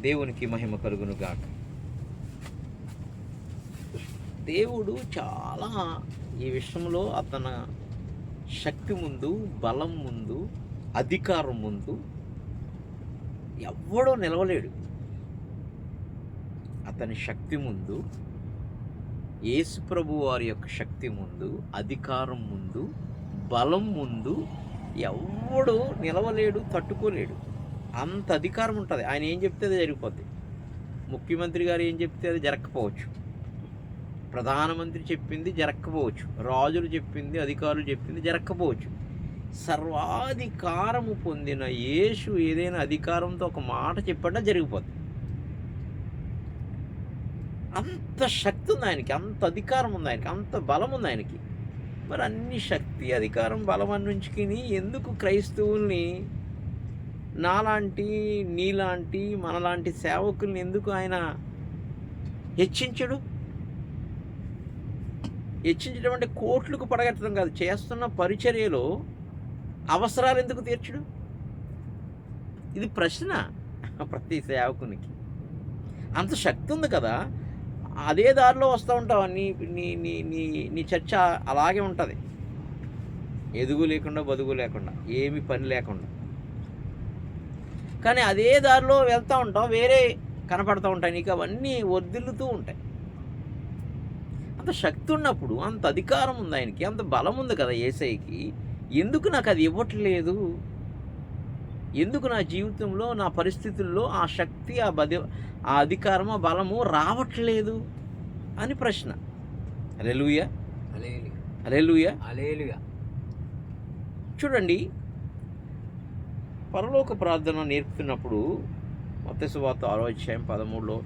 దేవునికి మహిమ కలుగును గాక దేవుడు చాలా ఈ విషయంలో అతన శక్తి ముందు బలం ముందు అధికారం ముందు ఎవ్వడో నిలవలేడు. అతని శక్తి ముందు యేసుప్రభు వారి యొక్క శక్తి ముందు అధికారం ముందు బలం ముందు ఎవడు నిలవలేడు తట్టుకోలేడు. అంత అధికారం ఉంటుంది. ఆయన ఏం చెప్తే అది జరిగిపోద్ది. ముఖ్యమంత్రి గారు ఏం చెప్తే అది జరగకపోవచ్చు ప్రధానమంత్రి చెప్పింది జరగకపోవచ్చు రాజులు చెప్పింది అధికారులు చెప్పింది జరగకపోవచ్చు సర్వాధికారము పొందిన యేసు ఏదైనా అధికారంతో ఒక మాట చెప్పాడా జరిగిపోద్ది. అంత శక్తి ఉంది ఆయనకి. అంత అధికారం ఉంది ఆయనకి. అంత బలం ఉంది ఆయనకి. మరి అన్ని శక్తి అధికారం బలం అన్నించుకుని ఎందుకు క్రైస్తవుల్ని నాలాంటి నీలాంటి మనలాంటి సేవకుల్ని ఎందుకు ఆయన హెచ్చించడు? హెచ్చించడం అంటే కోట్లకు పడగట్టడం కాదు. చేస్తున్న పరిచర్యలో అవసరాలు ఎందుకు తీర్చడు? ఇది ప్రశ్న ప్రతి సేవకునికి. అంత శక్తి ఉంది కదా. అదే దారిలో వస్తూ ఉంటావు. నీ నీ నీ నీ నీ చర్చ అలాగే ఉంటుంది. ఎదుగు లేకుండా బదుగు లేకుండా ఏమి పని లేకుండా. కానీ అదే దారిలో వెళ్తూ ఉంటాం వేరే కనపడుతూ ఉంటాయి. నీకు అవన్నీ వర్దిల్లుతూ ఉంటాయి. అంత శక్తి ఉన్నప్పుడు అంత అధికారం ఉంది ఆయనకి అంత బలం ఉంది కదా ఏసైకి. ఎందుకు నాకు అది ఇవ్వట్లేదు? ఎందుకు నా జీవితంలో నా పరిస్థితుల్లో ఆ శక్తి ఆ బది ఆ అధికారం ఆ బలము రావట్లేదు? అని ప్రశ్న. అలెలుయ హల్లెలూయా. అలెలుయ చూడండి పరలోక ప్రార్థన నేర్పుతున్నప్పుడు మత్స్యవార్త ఆరో అధ్యాయం పదమూడులో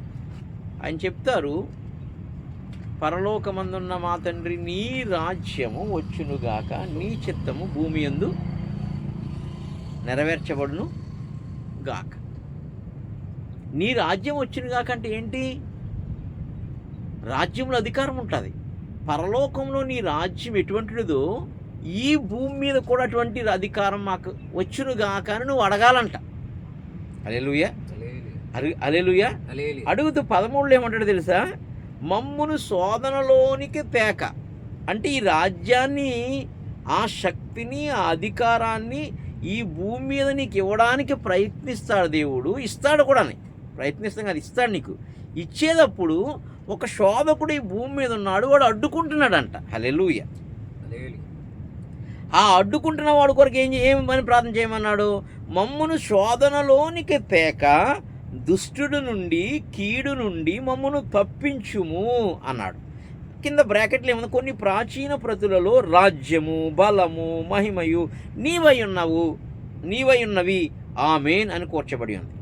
ఆయన చెప్తారు పరలోకమందున్న మా తండ్రి నీ రాజ్యము వచ్చునుగాక నీ చిత్తము భూమి ఎందు నెరవేర్చబడును గాక. నీ రాజ్యం వచ్చినగాక అంటే ఏంటి? రాజ్యంలో అధికారం ఉంటుంది. పరలోకంలో నీ రాజ్యం ఎటువంటిదో ఈ భూమి మీద కూడా అటువంటి అధికారం మాకు వచ్చును గాక అని నువ్వు అడగాలంట. అలెలుయ అలెలుయ అడుగుతూ పదమూడులో ఏమంటాడు తెలుసా? మమ్మును శోధనలోనికి తేక. అంటే ఈ రాజ్యాన్ని ఆ శక్తిని ఆ అధికారాన్ని ఈ భూమి మీద నీకు ఇవ్వడానికి ప్రయత్నిస్తాడు దేవుడు. ఇస్తాడు కూడా ప్రయత్నిస్తాం కదా ఇస్తాడు నీకు. ఇచ్చేటప్పుడు ఒక శోధకుడు ఈ భూమి మీద ఉన్నాడు వాడు అడ్డుకుంటున్నాడంట. హలెలుయ ఆ అడ్డుకుంటున్న వాడు కొరకు ఏం ఏమి పని ప్రార్థన చేయమన్నాడు? మమ్మను శోధనలోనికి తేక దుష్టుడు నుండి కీడు నుండి మమ్మను తప్పించుము అన్నాడు. కింద బ్రాకెట్లు ఏమన్నా కొన్ని ప్రాచీన ప్రతులలో రాజ్యము బలము మహిమయు నీవై ఉన్నావు నీవై ఉన్నవి. ఆమెన్ అని కూర్చబడి ఉంది.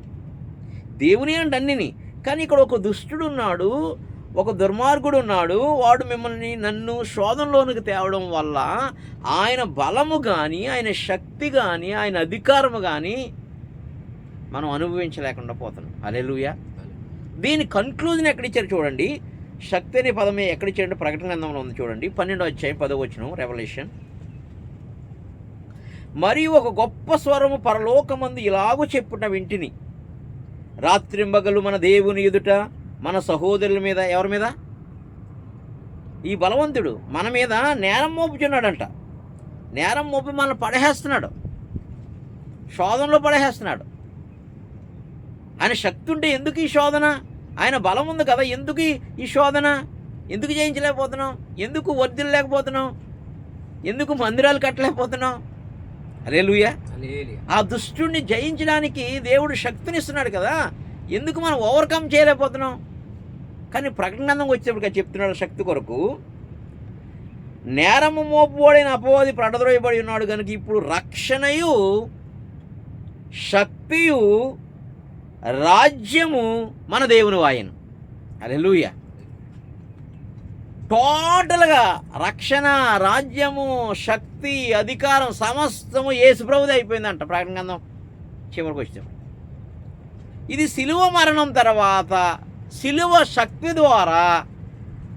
దేవుని అంటే అన్నిని. కానీ ఇక్కడ ఒక దుష్టుడు ఉన్నాడు. ఒక దుర్మార్గుడు ఉన్నాడు. వాడు మిమ్మల్ని నన్ను శోధనలోనికి తేవడం వల్ల ఆయన బలము కానీ ఆయన శక్తి కానీ ఆయన అధికారము కానీ మనం అనుభవించలేకుండా పోతున్నాం. అలెలుయా దీని కన్క్లూజన్ ఎక్కడిచ్చారు చూడండి. శక్తి అనే పదమే ఎక్కడిచ్చారంటే ప్రకటన గ్రంథంలో ఉంది చూడండి. పన్నెండో అధ్యాయం పదో వచ్చిన రెవల్యూషన్ మరియు ఒక గొప్ప స్వరము పరలోకమందు ఇలాగూ చెప్పుట వింటిని. రాత్రింబగలు మన దేవుని ఎదుట మన సహోదరుల మీద ఎవరి మీద? ఈ బలవంతుడు మన మీద నేరం మోపుచున్నాడంట. నేరం మోపి మనల్ని పడేస్తున్నాడు. శోధనలో పడేస్తున్నాడు. ఆయన శక్తి ఉంటే ఎందుకు ఈ శోధన? ఆయన బలం ఉంది కదా ఎందుకు ఈ- శోధన? ఎందుకు జయించలేకపోతున్నాం? ఎందుకు వర్ధిల్లలేకపోతున్నాం ఎందుకు మందిరాలు కట్టలేకపోతున్నాం? అరే లూయా ఆ దుష్టుడిని జయించడానికి దేవుడు శక్తినిస్తున్నాడు కదా. ఎందుకు మనం ఓవర్కమ్ చేయలేకపోతున్నాం? కానీ ప్రకటనందం వచ్చేప్పుడు చెప్తున్నాడు శక్తి కొరకు. నేరము మోపుబడిన అపవాది ప్రడద్రోయబడి ఉన్నాడు కనుక ఇప్పుడు రక్షణయు శక్తియు రాజ్యము మన దేవుని వాయను. అలెలుయ టోటల్గా రక్షణ రాజ్యము శక్తి అధికారం సమస్తము ఏసుప్రభుది అయిపోయిందంట ప్రకటన గంధం చివరికి వచ్చాం ఇది సిలువ మరణం తర్వాత సిలువ శక్తి ద్వారా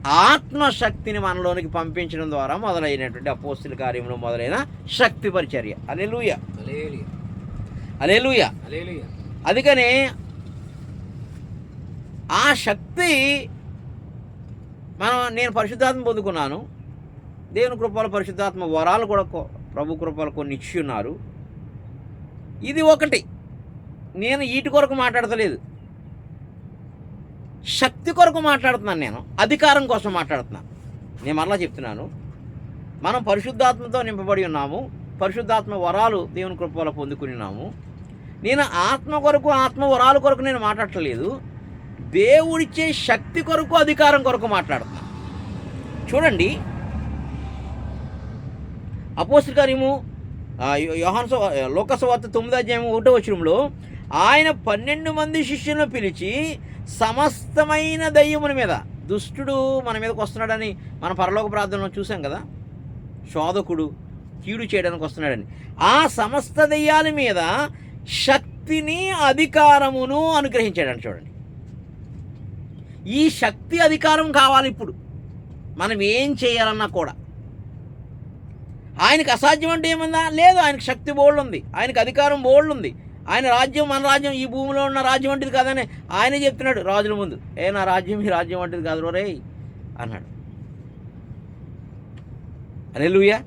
ఆత్మశక్తిని మనలోనికి పంపించడం ద్వారా మొదలైనటువంటి అపోస్తుల కార్యంలో మొదలైన శక్తి పరిచర్య. అలెలుయ హల్లెలూయా. అందుకనే ఆ శక్తి మనం నేను పరిశుద్ధాత్మ పొందుకున్నాను. దేవుని కృపల పరిశుద్ధాత్మ వరాలు కూడా ప్రభు కృపలు కొన్ని ఇచ్చి ఉన్నారు. ఇది ఒకటి. నేను వీటి కొరకు మాట్లాడతలేదు. శక్తి కొరకు మాట్లాడుతున్నాను నేను అధికారం కోసం మాట్లాడుతున్నాను. నేను మరలా చెప్తున్నాను మనం పరిశుద్ధాత్మతో నింపబడి ఉన్నాము పరిశుద్ధాత్మ వరాలు దేవుని కృపల పొందుకుని ఉన్నాము. నేను ఆత్మ కొరకు ఆత్మ వరాలు కొరకు నేను మాట్లాడట్లేదు దేవుడిచ్చే శక్తి కొరకు అధికారం కొరకు మాట్లాడుతున్నాను. చూడండి అపోస్తల కార్యము ఆ, లోకసవార్త తొమ్మిదో అధ్యాయం ఒకటో వచనంలో ఆయన పన్నెండు మంది శిష్యులను పిలిచి సమస్తమైన దయ్యముల మీద. దుష్టుడు మన మీదకి వస్తున్నాడని మన పరలోక ప్రార్థనలో చూసాం కదా? శోధకుడు కీడు చేయడానికి వస్తున్నాడని. ఆ సమస్త దెయ్యాల మీద శక్తిని అధికారమును అనుగ్రహించాడని చూడండి. ఈ శక్తి అధికారం కావాలి ఇప్పుడు. మనం ఏం చేయాలన్నా కూడా. ఆయనకు అసాధ్యం అంటే ఏముందా? లేదు ఆయనకు శక్తి బోల్డ్ ఉంది. ఆయనకు అధికారం బోల్డ్ ఉంది. ఆయన రాజ్యం మన రాజ్యం ఈ భూమిలో ఉన్న రాజ్యం వంటిది కాదని ఆయనే చెప్తున్నాడు రాజుల ముందు. ఏ నా రాజ్యం ఈ రాజ్యం వంటిది కాదు రే అన్నాడు. అలెలుయా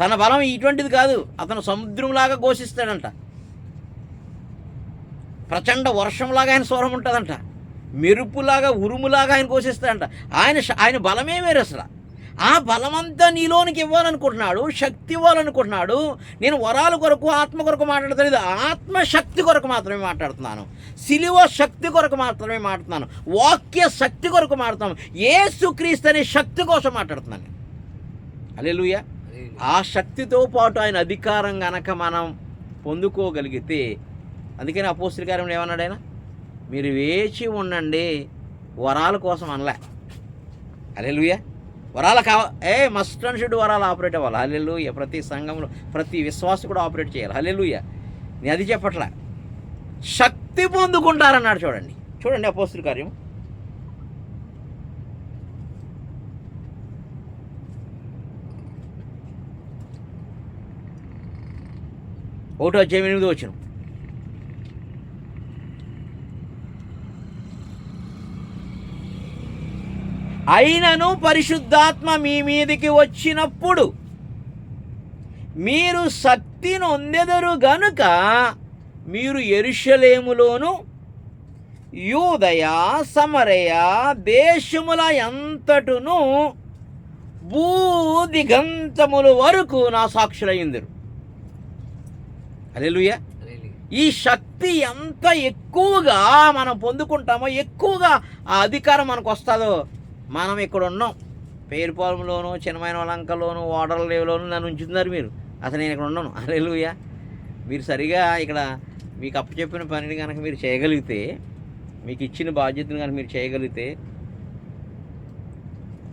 తన బలం ఇటువంటిది కాదు అతను సముద్రంలాగా ఘోషిస్తాడంట. ప్రచండ వర్షంలాగా ఆయన స్వరం ఉంటుందంట. మెరుపులాగా ఉరుములాగా ఆయన ఘోషిస్తాడంట. ఆయన ఆయన బలమే వేరు అసలు. ఆ బలమంతా నీలోనికి ఇవ్వాలనుకుంటున్నాడు శక్తి ఇవ్వాలనుకుంటున్నాడు. నేను వరాల కొరకు ఆత్మ కొరకు మాట్లాడతలేదు. ఆత్మ శక్తి కొరకు మాత్రమే మాట్లాడుతున్నాను. సిలువ శక్తి కొరకు మాత్రమే మాట్లాడుతున్నాను. వాక్య శక్తి కొరకు మాట్లాడుతున్నాను. ఏసుక్రీస్తు అనే శక్తి కోసం మాట్లాడుతున్నాను. అలెలుయా ఆ శక్తితో పాటు ఆయన అధికారం గనక మనం పొందుకోగలిగితే అందుకని అపోస్తుల కార్యం ఏమన్నాడు ఆయన? మీరు వేచి ఉండండి వరాల కోసం అనలే. అలెలుయా వరాల కావ ఏ మస్ట్ అండ్ షుడ్ వరాలు ఆపరేట్ అవ్వాలి. హల్లెలూయ. ప్రతి సంఘంలో ప్రతి విశ్వాస కూడా ఆపరేట్ చేయాలి. హల్లెలూయ. నేను అది చెప్పట్లా. శక్తి పొందుకుంటారన్నాడు చూడండి. చూడండి అపోస్తుల కార్యం. ఒకటో వచ్చే ఎనిమిది వచ్చినాం అయినను పరిశుద్ధాత్మ మీ మీదికి వచ్చినప్పుడు మీరు శక్తి నొందెదరు గనుక మీరు ఎరుషలేములోను యూదయ సమరయ దేశముల ఎంతటును భూదిగంతముల వరకు నా సాక్షులయ్యిందరు అలెలుయా ఈ శక్తి ఎంత ఎక్కువగా మనం పొందుకుంటామో ఎక్కువగా ఆ అధికారం మనకు వస్తుందో మనం ఇక్కడ ఉన్నాం. పేరుపాలెంలోను చిన్నమైన లంకలోను ఓడల లేవులోను నన్ను ఉంచుతున్నారు మీరు. అసలు నేను ఇక్కడ ఉన్నాను. అలెలుయా మీరు సరిగా ఇక్కడ మీకు అప్పచెప్పిన పనిని కనుక మీరు చేయగలిగితే మీకు ఇచ్చిన బాధ్యతను కనుక మీరు చేయగలిగితే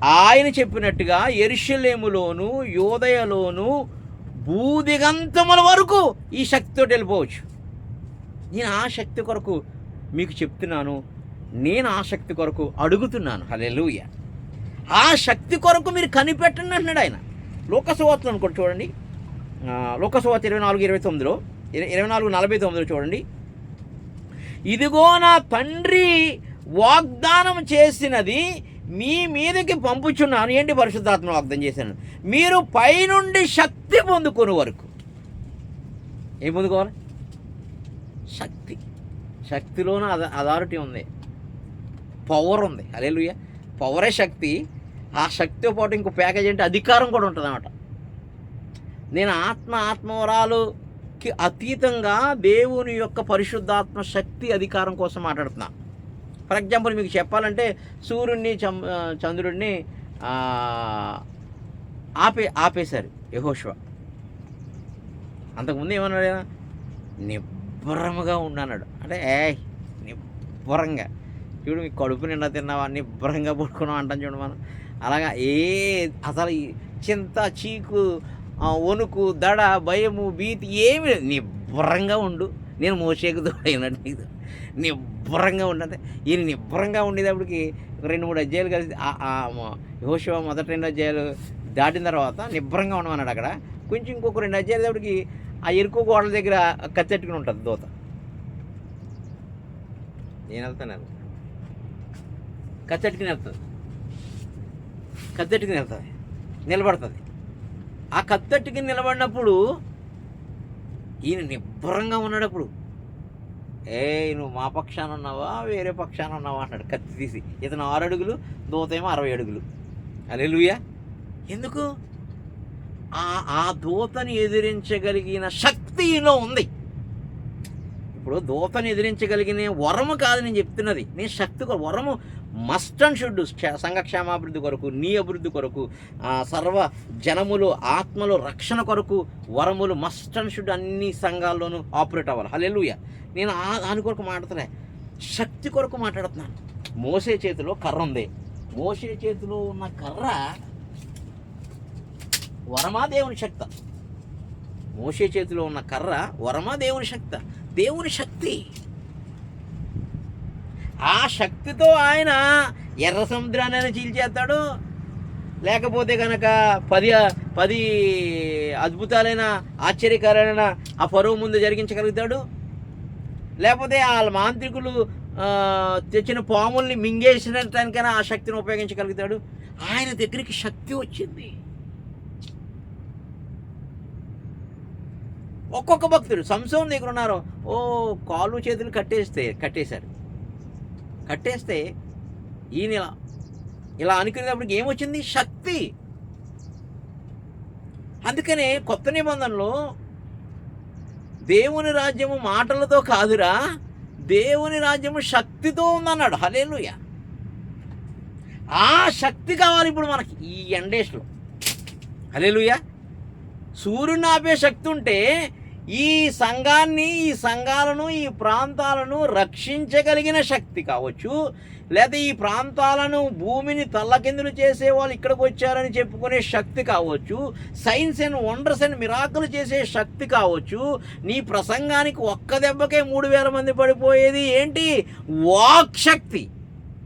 ఆయన చెప్పినట్టుగా ఎరుషలేములోను యోదయలోను భూదిగంతముల వరకు ఈ శక్తితో వెళ్ళిపోవచ్చు. నేను ఆ శక్తి కొరకు మీకు చెప్తున్నాను. నేను ఆ శక్తి కొరకు అడుగుతున్నాను. హల్లెలూయ. ఆ శక్తి కొరకు మీరు కనిపెట్టండి అంటున్నాడు ఆయన. లోకసవార్తలు అనుకోండి చూడండి. లోకసవార్త ఇరవై నాలుగు ఇరవై తొమ్మిదిలో ఇర- ఇరవై నాలుగు నలభై తొమ్మిదిలో చూడండి. ఇదిగో నా తండ్రి వాగ్దానం చేసినది మీ మీదకి పంపుచున్నాను. ఏంటి పరిశుద్ధాత్మ వాగ్దానం చేశాను? మీరు పైనుండి శక్తి పొందుకునే వరకు. ఏం పొందుకోవాలి? శక్తి. శక్తిలోనూ అథ అథారిటీ ఉంది. పవర్ ఉంది. అలేలుయ పవరే శక్తి. ఆ శక్తితో పాటు ఇంకో ప్యాకేజ్ అంటే అధికారం కూడా ఉంటుంది అనమాట నేను ఆత్మ ఆత్మవరాలుకి అతీతంగా దేవుని యొక్క పరిశుద్ధాత్మ శక్తి అధికారం కోసం మాట్లాడుతున్నా. ఫర్ ఎగ్జాంపుల్ మీకు చెప్పాలంటే సూర్యుడిని చం చంద్రుడిని ఆపే ఆపేశారు యహోష్వ. అంతకుముందు ఏమన్నాడు ఆయన? నిబ్బరముగా ఉండన్నాడు అంటే ఏ నిబ్బరంగా. చూడు మీ కడుపు నిండా తిన్నావా? భ్రంగా పడుకున్నావు అంటాం చూడు మనం. అలాగా ఏ అసలు చింత చీకు వణుకు దడ భయము భీతి ఏమి లేదు. నిబ్బరంగా ఉండు. నేను మోసేకు దూడైనట్టు నీకు. నిబ్బరంగా ఉండదు ఈయన నిబ్బరంగా ఉండేటప్పటికి రెండు మూడు అధ్యాయులు కలిసి యహోశివ మొదటి రెండు అధ్యాయులు దాటిన తర్వాత నిబ్బరంగా ఉండమన్నాడు అక్కడ. కొంచెం ఇంకొక రెండు అధ్యాయులప్పటికి ఆ ఎరుకు గోడల దగ్గర కత్తెట్టుకుని ఉంటుంది దోత. నేను వెళ్తాను. కత్తెట్టుకుని వెళ్తుంది. కత్తెట్టుకుని వెళ్తుంది. నిలబడుతుంది. ఆ కత్తెట్టుకుని నిలబడినప్పుడు ఈయన నిబ్బరంగా ఉన్నాడప్పుడు ఏ నువ్వు మా పక్షాన ఉన్నావా? వేరే పక్షాన ఉన్నావా? అన్నాడు కత్తి తీసి. ఇతను ఆరు అడుగులు దూతేమో అరవై అడుగులు. అలెలుయా ఎందుకు? ఆ ఆ దూతని ఎదిరించగలిగిన శక్తి ఈయనలో ఉంది. ఇప్పుడు దూతని ఎదిరించగలిగిన వరము కాదు నేను చెప్తున్నది. నేను శక్తి వరము మస్ట్ అండ్ షుడ్ సంఘక్షేమాభివృద్ధి కొరకు నీ అభివృద్ధి కొరకు సర్వ జనములు ఆత్మలు రక్షణ కొరకు వరములు మస్ట్ అండ్ షుడ్ అన్ని సంఘాల్లోనూ ఆపరేట్ అవ్వాలి. హల్లెలూయా. నేను ఆ దాని కొరకు మాట్లాడలే శక్తి కొరకు మాట్లాడుతున్నాను. మోసే చేతిలో కర్ర ఉంది. మోసే చేతిలో ఉన్న కర్ర వరమాదేవుని శక్త. మోసే చేతిలో ఉన్న కర్ర వరమా దేవుని శక్త. దేవుని శక్తి. ఆ శక్తితో ఆయన ఎర్ర సముద్రాన్ని చీల్చేస్తాడు. లేకపోతే కనుక పది పది అద్భుతాలైన ఆశ్చర్యకరమైన ఆ పరువు ముందు జరిగించగలుగుతాడు. లేకపోతే వాళ్ళ మాంత్రికులు తెచ్చిన పాముల్ని మింగేసినటానికైనా ఆ శక్తిని ఉపయోగించగలుగుతాడు. ఆయన దగ్గరికి శక్తి వచ్చింది. ఒక్కొక్క భక్తుడు సంసోన్ దగ్గర ఉన్నారు ఓ కాళ్ళు చేతులు కట్టేస్తే కట్టేశారు. కట్టేస్తే ఈయన ఇలా ఇలా అనుకునేటప్పటికి ఏమొచ్చింది? శక్తి. అందుకనే కొత్త నిబంధనలో దేవుని రాజ్యము మాటలతో కాదురా దేవుని రాజ్యము శక్తితో ఉందన్నాడు. హలేలుయ ఆ శక్తి కావాలి ఇప్పుడు మనకి ఈ ఎండేస్లో హలేలుయ సూర్యుని ఆపే శక్తి ఉంటే ఈ సంఘాన్ని ఈ సంఘాలను ఈ ప్రాంతాలను రక్షించగలిగిన శక్తి కావచ్చు లేదా ఈ ప్రాంతాలను భూమిని తల్లకిందులు చేసే వాళ్ళు ఇక్కడికి వచ్చారని చెప్పుకునే శక్తి కావచ్చు సైన్స్ అండ్ వండర్స్ అండ్ మిరాకులు చేసే శక్తి కావచ్చు నీ ప్రసంగానికి ఒక్క దెబ్బకే మూడు వేల మంది పడిపోయేది ఏంటి? వాక్ శక్తి.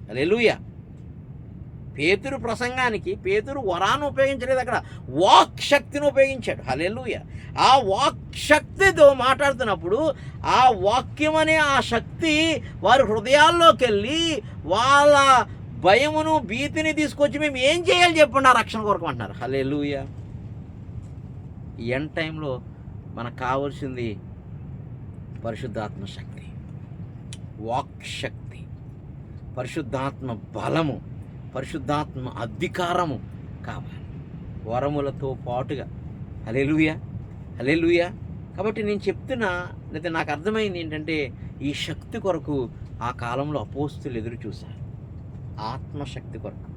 అలెలుయా పేతురు ప్రసంగానికి పేతురు వరాన్ని ఉపయోగించలేదు అక్కడ. వాక్ శక్తిని ఉపయోగించాడు. హలెలుయ ఆ వాక్ శక్తితో మాట్లాడుతున్నప్పుడు ఆ వాక్యం అనే ఆ శక్తి వారి హృదయాల్లోకి వెళ్ళి వాళ్ళ భయమును భీతిని తీసుకొచ్చి మేము ఏం చేయాలి చెప్పండి ఆ రక్షణ కొరకు అంటున్నారు. హలెలుయ ఎండ్ టైంలో మనకు కావాల్సింది పరిశుద్ధాత్మ శక్తి. వాక్ శక్తి. పరిశుద్ధాత్మ బలము. పరిశుద్ధాత్మ అధికారము కావాలి. వరములతో పాటుగా. హలెలుయ హలెలుయ కాబట్టి నేను చెప్తున్నా లేదా నాకు అర్థమైంది ఏంటంటే ఈ శక్తి కొరకు ఆ కాలంలో అపోస్తులు ఎదురు చూశారు. ఆత్మశక్తి కొరకు.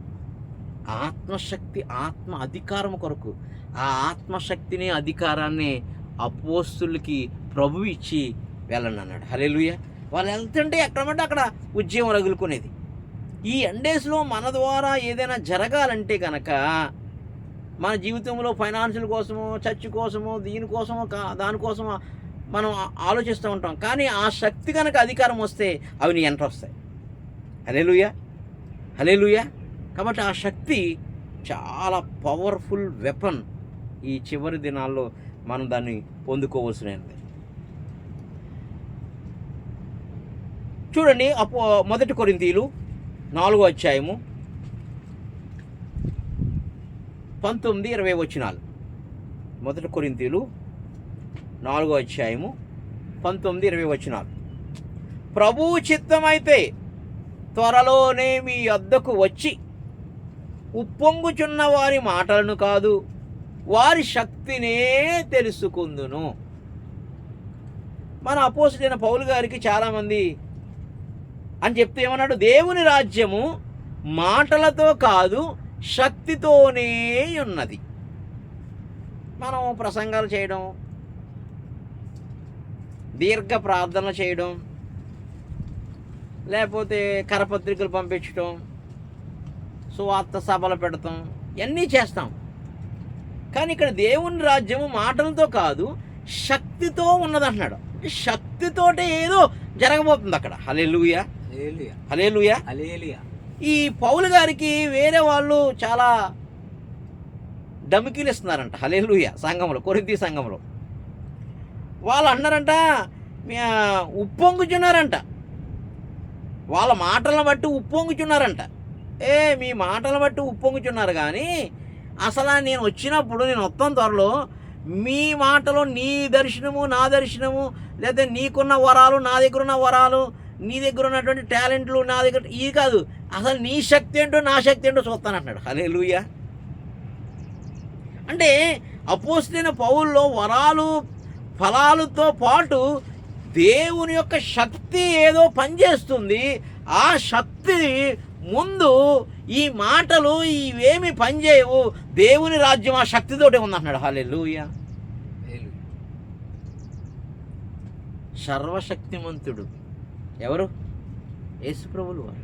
ఆత్మశక్తి ఆత్మ అధికారం కొరకు. ఆ ఆత్మశక్తిని అధికారాన్ని అపోస్తులకి ప్రభు ఇచ్చి వెళ్ళండి అన్నాడు హలెలుయ వాళ్ళు వెళ్తుంటే ఎక్కడమంటే అక్కడ ఉద్యమం రగులుకునేది. ఈ ఎండేస్లో మన ద్వారా ఏదైనా జరగాలంటే కనుక మన జీవితంలో ఫైనాన్షియల్ కోసమో చర్చ్ కోసమో దీనికోసమో కా దానికోసమో మనం ఆలోచిస్తూ ఉంటాం. కానీ ఆ శక్తి కనుక అధికారం వస్తే అవి నీ ఎంటర్ వస్తాయి. హలేలుయా హలేలుయా కాబట్టి ఆ శక్తి చాలా పవర్ఫుల్ వెపన్ ఈ చివరి దినాల్లో మనం దాన్ని పొందుకోవాల్సినది. చూడండి అపో మొదటి కొరింతీలు నాలుగో అధ్యాయము పంతొమ్మిది ఇరవై వచనాలు. మొదటి కొరింతీలు నాలుగో అధ్యాయము పంతొమ్మిది ఇరవై వచనాలు. ప్రభువు చిత్తమైతే త్వరలోనే మీ వద్దకు వచ్చి ఉప్పొంగుచున్న వారి మాటలను కాదు వారి శక్తినే తెలుసుకుందును. మన అపోజిట్ పౌలు గారికి చాలామంది అని చెప్తే ఏమన్నాడు? దేవుని రాజ్యము మాటలతో కాదు శక్తితోనే ఉన్నది. మనం ప్రసంగాలు చేయడం దీర్ఘ ప్రార్థనలు చేయడం లేకపోతే కరపత్రికలు పంపించడం సువార్త సభలు పెడతాం ఇవన్నీ చేస్తాం. కానీ ఇక్కడ దేవుని రాజ్యము మాటలతో కాదు శక్తితో ఉన్నదంటున్నాడు. శక్తితోటే ఏదో జరగబోతుంది అక్కడ. హలెలుయా హలేలుయా ఈ పౌలు గారికి వేరే వాళ్ళు చాలా డమికీలు ఇస్తున్నారంట హలేలుయ సంఘంలో కొరింతి సంఘంలో వాళ్ళు అన్నారంట "మే- ఉప్పొంగుచున్నారంట. వాళ్ళ మాటలను బట్టి ఉప్పొంగుచున్నారంట. ఏ మీ మాటలు బట్టి ఉప్పొంగుచున్నారు కానీ అసలు నేను వచ్చినప్పుడు నేను మొత్తం త్వరలో మీ మాటలో నీ దర్శనము నా దర్శనము లేదా నీకున్న వరాలు నా దగ్గర ఉన్న వరాలు నీ దగ్గర ఉన్నటువంటి టాలెంట్లు నా దగ్గర ఇది కాదు. అసలు నీ శక్తి ఏంటో నా శక్తి ఏంటో చూస్తానంటున్నాడు హలే అంటే అపోస్తున్న పౌల్లో వరాలు ఫలాలతో పాటు దేవుని యొక్క శక్తి ఏదో పనిచేస్తుంది. ఆ శక్తి ముందు ఈ మాటలు ఇవేమి పనిచేయవు. దేవుని రాజ్యం ఆ శక్తితోటే ఉందంటున్నాడు హల్లెలూయా. హల్లెలూయా. సర్వశక్తిమంతుడు. ఎవరు? యేసుప్రభులు వారు.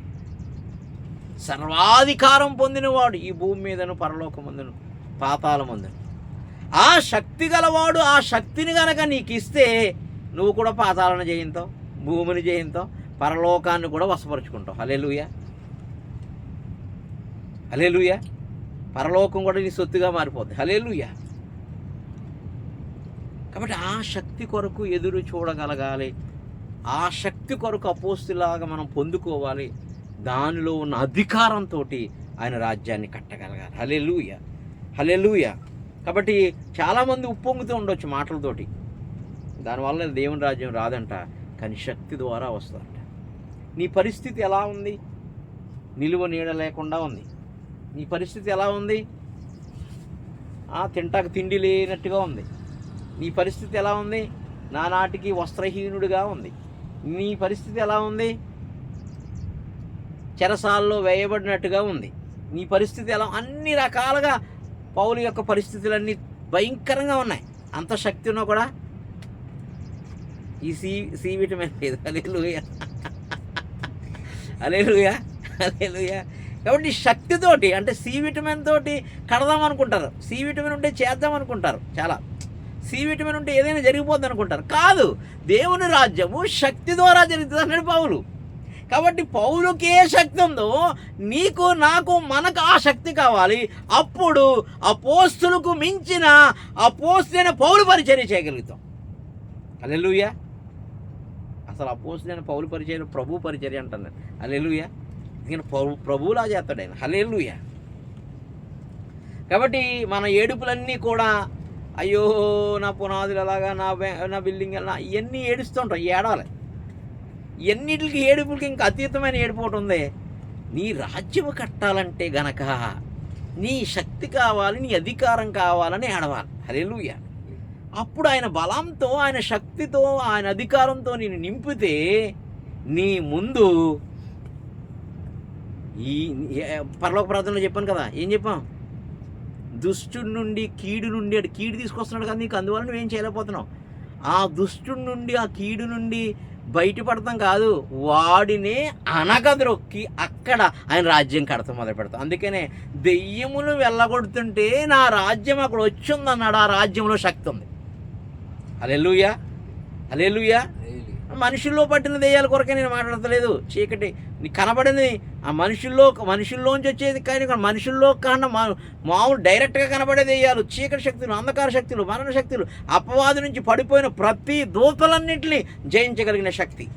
సర్వాధికారం పొందినవాడు ఈ భూమి మీదను పరలోకమందును పాతాలమందును ఆ శక్తి గలవాడు ఆ శక్తిని గనక నీకు ఇస్తే నువ్వు కూడా పాతాళన జయింతావు భూమిని జయింతావు పరలోకాన్ని కూడా వశపరుచుకుంటావు. హలేలుయ హలేలుయ పరలోకం కూడా నీ సొత్తుగా మారిపోద్ది. హలేలుయ కాబట్టి ఆ శక్తి కొరకు ఎదురు చూడగలగాలి. ఆ శక్తి కొరకు అపోస్తులాగా మనం పొందుకోవాలి. దానిలో ఉన్న అధికారంతో ఆయన రాజ్యాన్ని కట్టగలగాలి. హలెలుయ హలెలుయ కాబట్టి చాలామంది ఉప్పొంగుతూ ఉండొచ్చు మాటలతోటి. దానివల్ల దేవుని రాజ్యం రాదంట కానీ శక్తి ద్వారా వస్తుందంట. నీ పరిస్థితి ఎలా ఉంది? నిలువ నీడ లేకుండా ఉంది. నీ పరిస్థితి ఎలా ఉంది? ఆ, తింటాక తిండి లేనట్టుగా ఉంది. నీ పరిస్థితి ఎలా ఉంది? నానాటికి వస్త్రహీనుడిగా ఉంది. నీ పరిస్థితి ఎలా ఉంది? చెరసాల్లో వేయబడినట్టుగా ఉంది. నీ పరిస్థితి ఎలా? అన్ని రకాలుగా పౌలు యొక్క పరిస్థితులన్నీ భయంకరంగా ఉన్నాయి. అంత శక్తి ఉన్నా కూడా ఈ సి సి విటమిన్ లేదు. అలేలుయ అలేలుయ అలేలుయ కాబట్టి శక్తితోటి అంటే సి విటమిన్ తోటి కడదాం అనుకుంటారు. సి విటమిన్ ఉంటే చేద్దాం అనుకుంటారు. చాలా. సి విటమిన్ ఉంటే ఏదైనా జరిగిపోద్ది అనుకుంటారు. కాదు దేవుని రాజ్యము శక్తి ద్వారా జరుగుతుంది అన్నాడు పౌలు. కాబట్టి పౌలుకి ఏ శక్తి ఉందో నీకు నాకు మనకు ఆ శక్తి కావాలి. అప్పుడు ఆ పోస్తులకు మించిన ఆ పోస్తులైన పౌలు పరిచర్య చేయగలుగుతాం. అల్లెలుయ అసలు ఆ పోస్తులైన పౌలు పరిచర్య ప్రభు పరిచర్య అంటున్నాడు అల్లెలుయ ఎందుకంటే ప్రభు ప్రభువులా చేస్తాడు ఆయన. హలేలుయ కాబట్టి మన ఏడుపులన్నీ కూడా అయ్యో నా పునాదులు అలాగా నా నా బిల్డింగ్ అలా ఇవన్నీ ఏడుస్తుంటాం ఏడాలి. ఎన్నిటికి ఏడుపులకి ఇంకా అతీతమైన ఏడుపు ఉంది. నీ రాజ్యము కట్టాలంటే గనక నీ శక్తి కావాలి నీ అధికారం కావాలని ఏడవాలి. హల్లెలూయ. అప్పుడు ఆయన బలంతో ఆయన శక్తితో ఆయన అధికారంతో నేను నింపితే నీ ముందు ఈ ఏ- పరలోక ప్రార్థనలో చెప్పాను కదా ఏం చెప్పాం? దుష్టుడి నుండి కీడు నుండి అటు కీడు తీసుకొస్తున్నాడు కదా నీకు అందువల్ల నువ్వేం చేయలేకపోతున్నావు? ఆ దుష్టుడి నుండి ఆ కీడు నుండి బయటపడతాం కాదు వాడినే అనగద్రొక్కి అక్కడ ఆయన రాజ్యం కడతాం మొదలు పెడతాం. అందుకనే దెయ్యములు వెళ్ళగొడుతుంటే నా రాజ్యం అక్కడ వచ్చిందన్నాడు ఆ రాజ్యంలో శక్తి ఉంది. అలెలుయా అలెలుయా మనుషుల్లో పట్టిన దెయ్యాల కొరకే నేను మాట్లాడతలేదు. చీకటి కనబడింది. ఆ మనుషుల్లో మనుషుల్లోంచి వచ్చేది కానీ మనుషుల్లో కన్నా మా మామూలు డైరెక్ట్గా కనబడే దెయ్యాలు చీకటి శక్తులు అంధకార శక్తులు మరణ శక్తులు అపవాది నుంచి పడిపోయిన ప్రతి దూతలన్నింటినీ జయించగలిగిన శక్తి.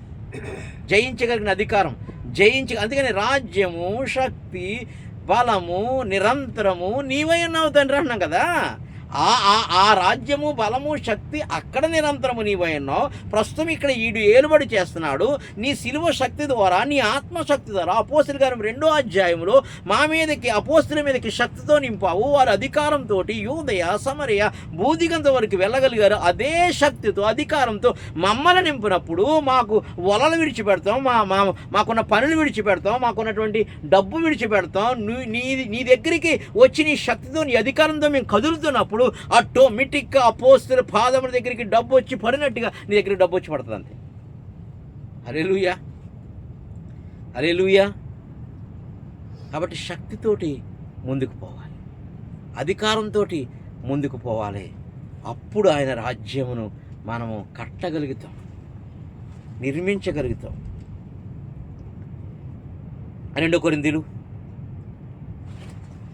జయించగలిగిన అధికారం. జయించ అందుకని రాజ్యము శక్తి బలము నిరంతరము నీవై ఉన్నావు తండ్రి అన్నాం కదా. ఆ ఆ ఆ రాజ్యము బలము శక్తి అక్కడ నిరంతరము నీవై ఉన్నావు. ప్రస్తుతం ఇక్కడ ఈడు ఏలుబడి చేస్తున్నాడు. నీ సిలువ శక్తి ద్వారా నీ ఆత్మశక్తి ద్వారా అపోస్తుల గారు రెండో అధ్యాయంలో మా మీదకి అపోస్తుల మీదకి శక్తితో నింపావు. వారి అధికారంతో యూదయ సమరయ బూదిగంత వరకు వెళ్ళగలిగారు. అదే శక్తితో అధికారంతో మమ్మల్ని నింపినప్పుడు మాకు వలలు విడిచిపెడతాం. మా మా మాకున్న పనులు విడిచిపెడతాం. మాకున్నటువంటి డబ్బు విడిచిపెడతాం. నీ నీ దగ్గరికి వచ్చి నీ శక్తితో నీ అధికారంతో మేము కదులుతున్నప్పుడు ఆటోమేటిక్గా అపోస్తుల పాదముల దగ్గరికి డబ్బు వచ్చి పడినట్టుగా నీ దగ్గర డబ్బు వచ్చి పడుతుంది అంతే అరేలుయా అరేలుయా కాబట్టి శక్తితోటి ముందుకు పోవాలి. అధికారంతో ముందుకు పోవాలి. అప్పుడు ఆయన రాజ్యమును మనము కట్టగలుగుతాం. నిర్మించగలుగుతాం. రెండో కొరిందీలు.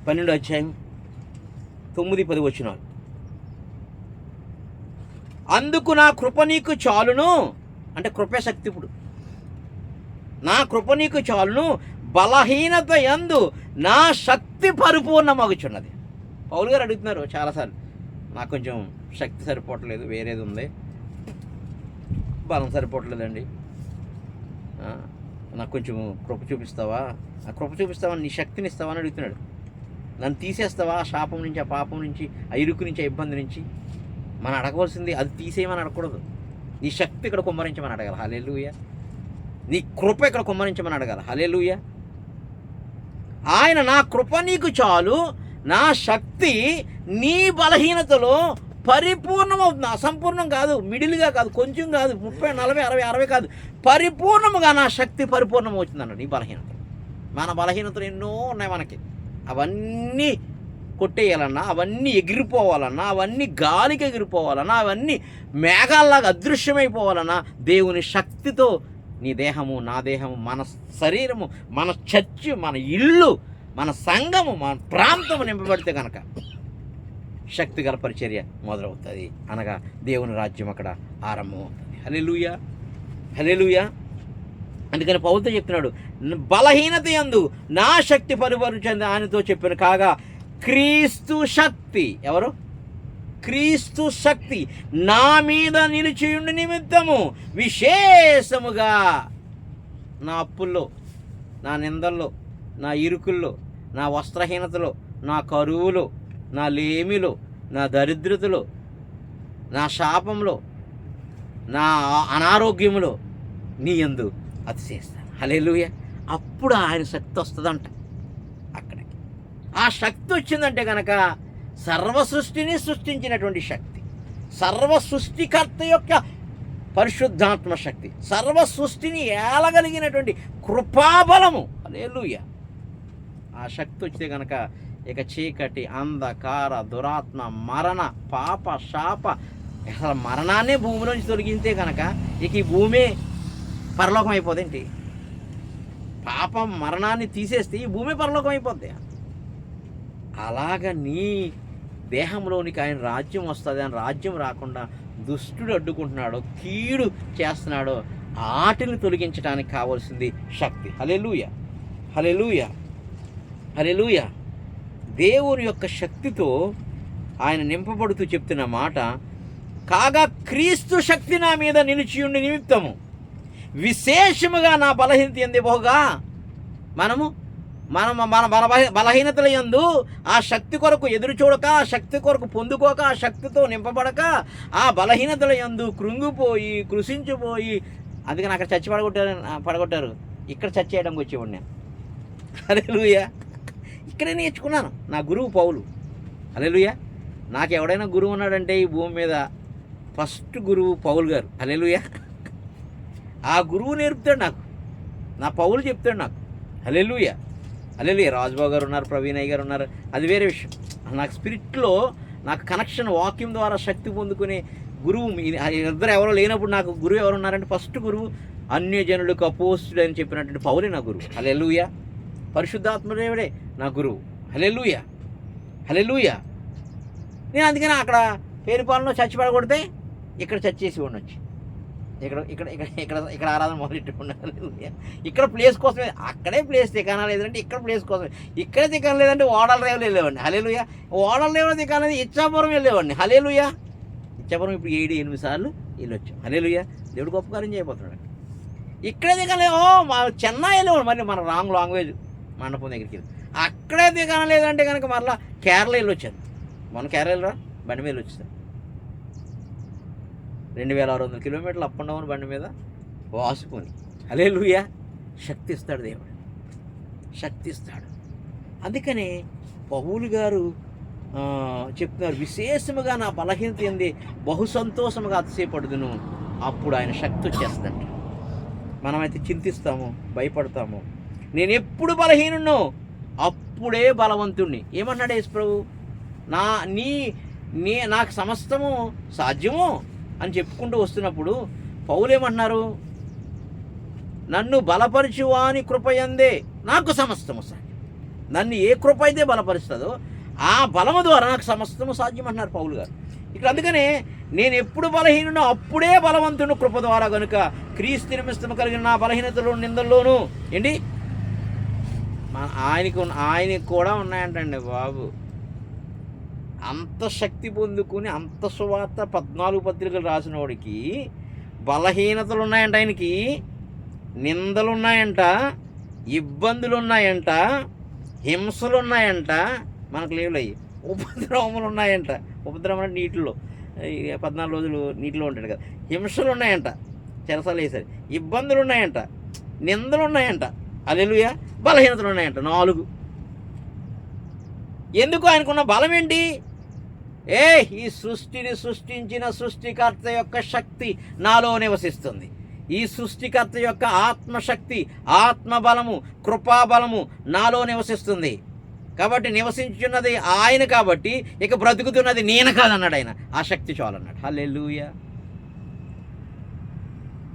పన్నెండో అధ్యాయం. తొమ్మిది పది వచ్చినాలు అందుకు నా కృప నీకు చాలును. అంటే కృపశక్తి ఇప్పుడు. నా కృప నీకు చాలును. బలహీనత యందు నా శక్తి పరిపూర్ణమగుచున్నది పౌలు గారు అడుగుతున్నారు చాలాసార్లు నాకు కొంచెం శక్తి సరిపోవట్లేదు వేరేది ఉంది. బలం సరిపోవట్లేదండి. నాకు కొంచెం కృప చూపిస్తావా? ఆ కృప చూపిస్తావా? నీ శక్తిని ఇస్తావా? అని అడుగుతున్నాడు. నన్ను తీసేస్తావా? ఆ శాపం నుంచి ఆ పాపం నుంచి ఆ ఇరుకు నుంచి ఆ ఇబ్బంది నుంచి? మనం అడగవలసింది అది తీసేయమని అడగకూడదు. నీ శక్తి ఇక్కడ కుమ్మరించమని అడగాలి. హలేలుయ నీ కృప ఇక్కడ కుమ్మరించమని అడగాలి. హలేలుయ ఆయన నా కృప నీకు చాలు. నా శక్తి నీ బలహీనతలో పరిపూర్ణమవుతుంది. అసంపూర్ణం కాదు. మిడిల్గా కాదు. కొంచెం కాదు. ముప్పై నలభై అరవై అరవై కాదు. పరిపూర్ణముగా నా శక్తి పరిపూర్ణం అవుతుంది అన్నాడు నీ బలహీనత మన బలహీనతలు ఎన్నో ఉన్నాయి మనకి. అవన్నీ కొట్టేయాలన్నా అవన్నీ ఎగిరిపోవాలన్నా అవన్నీ గాలికి ఎగిరిపోవాలన్నా అవన్నీ మేఘాల్లాగా అదృశ్యమైపోవాలన్నా దేవుని శక్తితో నీ దేహము నా దేహము మన శరీరము మన చర్చి మన ఇల్లు మన సంఘము మన ప్రాంతము నింపబడితే కనుక శక్తిగల పరిచర్య మొదలవుతుంది. అనగా దేవుని రాజ్యం అక్కడ ఆరంభమవుతుంది. హలే హలెలుయ అందుకని పౌలతో చెప్తున్నాడు బలహీనత యందు నా శక్తి పరిపరుచంది ఆయనతో చెప్పాను. కాగా క్రీస్తు శక్తి. ఎవరు? క్రీస్తు శక్తి నా మీద నిలిచియుండి నిమిత్తము విశేషముగా నా అప్పుల్లో నా నిందల్లో నా ఇరుకుల్లో నా వస్త్రహీనతలో నా కరువులో నా లేమిలో నా దరిద్రతలో నా శాపంలో నా అనారోగ్యములో నీ అది చేస్తాను. హలేలుయ అప్పుడు ఆయన శక్తి వస్తుందంట అక్కడికి. ఆ శక్తి వచ్చిందంటే కనుక సర్వ సృష్టిని సృష్టించినటువంటి శక్తి సర్వ సృష్టికర్త యొక్క పరిశుద్ధాత్మ శక్తి సర్వ సృష్టిని ఏలగలిగినటువంటి కృపాబలము. హల్లెలూయా. ఆ శక్తి వచ్చితే కనుక ఇక చీకటి అంధకార దురాత్మ మరణ పాప శాప అసలు మరణాన్నే భూమిలోంచి తొలగితే కనుక ఇక ఈ భూమే పరలోకం అయిపోదేంటి పాపం మరణాన్ని తీసేస్తే ఈ భూమి పరలోకం అయిపోద్ది అలాగ నీ దేహంలోనికి ఆయన రాజ్యం వస్తుంది ఆయన రాజ్యం రాకుండా దుష్టుడు అడ్డుకుంటున్నాడో కీడు చేస్తున్నాడో ఆటిని తొలగించడానికి కావాల్సింది శక్తి. హలెలుయ హలెలుయ హలెలుయ దేవుని యొక్క శక్తితో ఆయన నింపబడుతూ చెప్తున్న మాట కాగా క్రీస్తు శక్తి నా మీద నిలిచియుండి నిమిత్తము. విశేషముగా నా బలహీనత ఎందు బహుగా మనము మనం మన బల బలహీనతల యందు ఆ శక్తి కొరకు ఎదురు చూడక ఆ శక్తి కొరకు పొందుకోక ఆ శక్తితో నింపబడక ఆ బలహీనతల యందు కృంగిపోయి కృషించిపోయి అందుకని అక్కడ చచ్చి పడగొట్టారు పడగొట్టారు. ఇక్కడ చచ్చేయడానికి వచ్చేవాడు నేను. అలెలుయ ఇక్కడే నేర్చుకున్నాను. నా గురువు పౌలు. అలెలుయ నాకు ఎవడైనా గురువు ఉన్నాడంటే ఈ భూమి మీద ఫస్ట్ గురువు పౌలు గారు. అలెలుయా ఆ గురువు నేర్పుతాడు నాకు. నా పౌలు చెప్తాడు నాకు. అలెలుయ అలెలుయ రాజుబాబు గారు ఉన్నారు ప్రవీణయ్య గారు ఉన్నారు. అది వేరే విషయం. నాకు స్పిరిట్లో నాకు కనెక్షన్ వాక్యం ద్వారా శక్తి పొందుకునే గురువు మీ- ఇద్దరు ఎవరో లేనప్పుడు నాకు గురువు ఎవరు ఉన్నారంటే ఫస్ట్ గురువు అన్యజనులకు అపోస్తుడు అని చెప్పినటువంటి పౌలే నా గురువు. హలెలుయ పరిశుద్ధాత్మదేవుడే నా గురువు. హలెలుయ హలెలుయ నేను అందుకని అక్కడ పేరుపాలెంలో చచ్చి ఇక్కడ చచ్చేసి ఉండొచ్చు. ఇక్కడ ఇక్కడ ఇక్కడ ఇక్కడ ఇక్కడ ఆరాధన మొదలెట్టి ఉండాలి ఇక్కడ ప్లేస్ కోసమే అక్కడే ప్లేస్ దిగానా లేదంటే ఇక్కడ ప్లేస్ కోసమే. ఇక్కడే తికాన లేదంటే ఓడల రేవులు వెళ్ళేవాడిని. హలేలుయ ఓడల రేవులు దిగానది ఇచ్చాపురం వెళ్ళేవాడిని. హలేలుయ ఇచ్చాపురం ఇప్పుడు ఏడు ఎనిమిది సార్లు వెళ్ళొచ్చు. హలేలుయ దేవుడు గొప్పకారం చేయబోతున్నాడు. ఇక్కడే దిగలే. ఓ మా చెన్నై వెళ్ళేవాడు. మరి మన రాంగ్ లాంగ్వేజ్ మండపం దగ్గరికి వెళ్ళి. అక్కడే దిగాన లేదంటే కనుక మరలా కేరళ వెళ్ళొచ్చాను. మొన్న కేరళ వెళ్ళరా? బండి మీద వచ్చేసాను రెండు వేల ఆరు వందల కిలోమీటర్లు అప్ అండ్ డౌన్ బండి మీద వాసుకొని. అలే శక్తి ఇస్తాడు దేవుడు. శక్తి ఇస్తాడు అందుకనే పౌలు గారు చెప్తున్నారు విశేషముగా నా బలహీనత ఏంది? బహు సంతోషముగా అతిశయపడుదును. అప్పుడు ఆయన శక్తి వచ్చేస్తుందంట. మనమైతే చింతిస్తాము భయపడతాము. నేను ఎప్పుడు బలహీనున్నో అప్పుడే బలవంతుణ్ణి. ఏమన్నాడు యేసు ప్రభు నా నీ నీ నాకు సమస్తము సాధ్యము. అని చెప్పుకుంటూ వస్తున్నప్పుడు పౌలేమంటున్నారు? నన్ను బలపరచువాని కృపయందే నాకు సమస్తము సాధ్యం. నన్ను ఏ కృప అయితే బలపరుస్తుందో ఆ బలము ద్వారా నాకు సమస్తము సాధ్యం అంటున్నారు పౌలు గారు. ఇక్కడ అందుకనే నేను ఎప్పుడు బలహీనునో అప్పుడే బలవంతుడు కృప ద్వారా కనుక క్రీస్తు నిమిత్తము కలిగిన నా బలహీనతలో నిందల్లోనూ ఏంటి? మన ఆయనకు ఆయనకు కూడా ఉన్నాయంటండి బాబు. అంత శక్తి పొందుకుని అంత సువార్త పద్నాలుగు పత్రికలు రాసిన వాడికి బలహీనతలు ఉన్నాయంట ఆయనకి నిందలు ఉన్నాయంట ఇబ్బందులు ఉన్నాయంట హింసలు ఉన్నాయంట మనకు లేవులయ్యి ఉపద్రవములు ఉన్నాయంట ఉపద్రవం అంటే నీటిలో పద్నాలుగు రోజులు నీటిలో ఉంటాడు కదా. హింసలు ఉన్నాయంట చెరసాలు వేసారు ఇబ్బందులు ఉన్నాయంట నిందలు ఉన్నాయంట అలెలుయ బలహీనతలు ఉన్నాయంట నాలుగు. ఎందుకు ఆయనకున్న బలం ఏంటి ఏ ఈ సృష్టిని సృష్టించిన సృష్టికర్త యొక్క శక్తి నాలో నివసిస్తుంది ఈ సృష్టికర్త యొక్క ఆత్మశక్తి ఆత్మబలము కృపాబలము నాలో నివసిస్తుంది కాబట్టి నివసించున్నది ఆయన కాబట్టి ఇక బ్రతుకుతున్నది నేను కాదన్నాడు ఆయన. ఆ శక్తి చాలన్నాడు. హల్లెలూయ.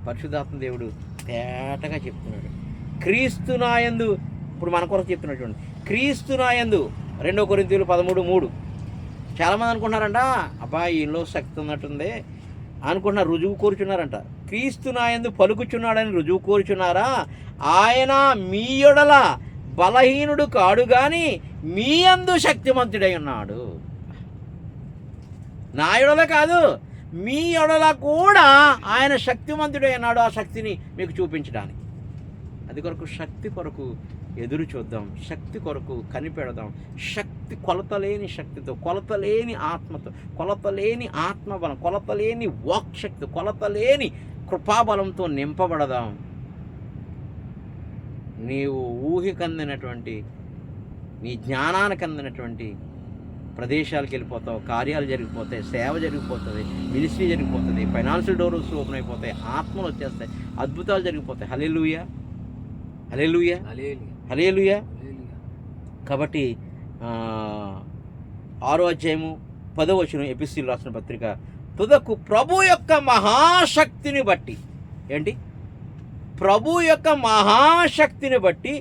పరిశుధాత్మ దేవుడు తేటగా చెప్తున్నాడు. క్రీస్తు నాయందు ఇప్పుడు మన కొరకు చెప్తున్నాడు చూడండి. క్రీస్తు నాయందు రెండో కొరింతీలు పదమూడు మూడు. చాలామంది అనుకుంటున్నారంట అబ్బా ఈయనలో శక్తి ఉన్నట్టుంది. అనుకున్న రుజువు కోరుచున్నారంట. క్రీస్తు నాయందు పలుకుచున్నాడని రుజువు కోరుచున్నారా? ఆయన మీ యొడల బలహీనుడు కాడు గాని మీ అందు శక్తిమంతుడై ఉన్నాడు. నా యొడల కాదు మీ యొడల కూడా ఆయన శక్తిమంతుడై ఉన్నాడు ఆ శక్తిని మీకు చూపించడానికి. అది కొరకు శక్తి కొరకు ఎదురు చూద్దాం. శక్తి కొరకు కనిపెడదాం. శక్తి కొలతలేని శక్తితో కొలతలేని ఆత్మతో కొలతలేని ఆత్మబలం కొలతలేని వాక్ శక్తి కొలతలేని కృపాబలంతో నింపబడదాం. నీవు ఊహికి అందినటువంటి నీ జ్ఞానానికి అందినటువంటి ప్రదేశాలకు వెళ్ళిపోతావు. కార్యాలు జరిగిపోతాయి సేవ జరిగిపోతుంది మినిస్ట్రీ జరిగిపోతుంది ఫైనాన్షియల్ డోర్స్ ఓపెన్ అయిపోతాయి ఆత్మలు వచ్చేస్తాయి అద్భుతాలు జరిగిపోతాయి. హలెలుయ హలెలుయ హల్లెలూయా. హలేలుయ. కాబట్టి ఆరో అధ్యాయము పదో వచనం ఎపిసిల్ రాసిన పత్రిక. తుదకు ప్రభు యొక్క మహాశక్తిని బట్టి ఏంటి? ప్రభు యొక్క మహాశక్తిని బట్టి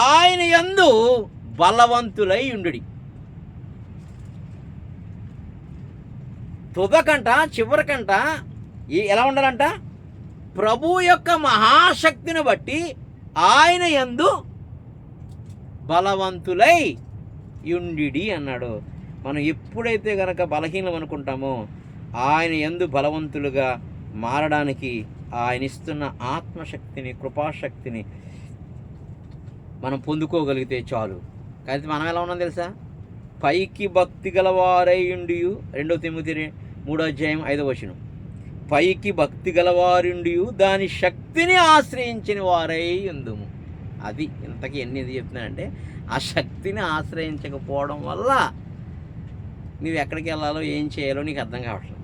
ఆయన యందు బలవంతులై ఉండుడి. తుదకంట చివరికంట ఎలా ఉండాలంట? ప్రభు యొక్క మహాశక్తిని బట్టి ఆయన యందు బలవంతులై యుండిడి అన్నాడు. మనం ఎప్పుడైతే గనక బలహీనం అనుకుంటామో ఆయన ఎందు బలవంతులుగా మారడానికి ఆయన ఇస్తున్న ఆత్మశక్తిని కృపాశక్తిని మనం పొందుకోగలిగితే చాలు. కానీ మనం ఎలా ఉన్నాం తెలుసా? పైకి భక్తి గలవారై ఉండి రెండో తిమ్మిది మూడో అధ్యాయం ఐదో వచనం. పైకి భక్తి గలవారుండి దాని శక్తిని ఆశ్రయించిన వారై ఉందుము. అది ఇంతకీ ఎన్ని ఇది చెప్తున్నానంటే ఆ శక్తిని ఆశ్రయించకపోవడం వల్ల నువ్వు ఎక్కడికి వెళ్ళాలో ఏం చేయాలో నీకు అర్థం కావట్లేదు.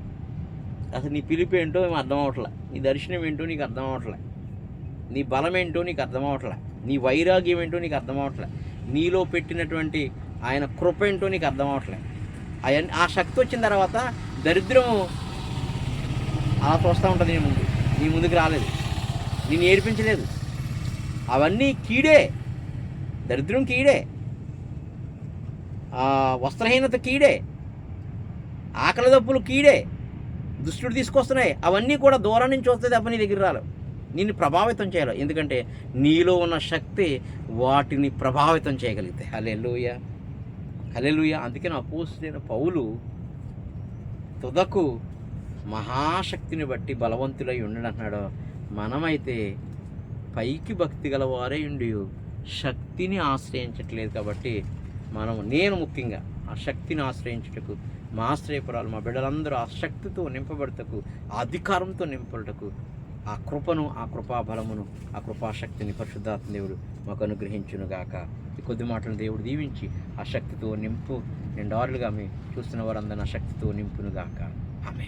అసలు నీ పిలుపు ఏంటో ఏమో అర్థం అవట్లే నీ దర్శనం ఏంటో నీకు అర్థం అవట్లే నీ బలం ఏంటో నీకు అర్థం అవట్లే నీ వైరాగ్యం ఏంటో నీకు అర్థం అవట్లే నీలో పెట్టినటువంటి ఆయన కృప ఏంటో నీకు అర్థం అవట్లే అవన్నీ ఆ శక్తి వచ్చిన తర్వాత దరిద్రము అలా చూస్తూ ఉంటుంది నీ ముందు. నీ ముందుకు రాలేదు. నేను ఏడిపించలేదు అవన్నీ కీడే. దరిద్రం కీడే. వస్త్రహీనత కీడే. ఆకలి దప్పులు కీడే. దుష్టుడు తీసుకొస్తున్నాయి. అవన్నీ కూడా దూరం నుంచి వస్తే తప్ప నీ దగ్గర రాలు నిన్ను ప్రభావితం చేయాలి. ఎందుకంటే నీలో ఉన్న శక్తి వాటిని ప్రభావితం చేయగలిగితే. హలెలుయ హలెలుయ అందుకే నా పూసిన పౌలు తుదకు మహాశక్తిని బట్టి బలవంతులై ఉండడంటున్నాడు మనమైతే పైకి భక్తి గలవారే ఉండి శక్తిని ఆశ్రయించట్లేదు కాబట్టి మనం నేను ముఖ్యంగా ఆ శక్తిని ఆశ్రయించుటకు మా ఆశ్రయపురాలు మా బిడ్డలందరూ ఆ శక్తితో నింపబడటకు ఆ అధికారంతో నింపబడటకు ఆ కృపను ఆ కృపా బలమును ఆ కృపాశక్తిని పరిశుద్ధాత్మ దేవుడు మాకు అనుగ్రహించునుగాక. ఈ కొద్ది మాటలు దేవుడు దీవించి ఆ శక్తితో నింపు నిండారులుగా మీ చూస్తున్న వారందరినీ ఆ శక్తితో నింపునుగాక. ఆమె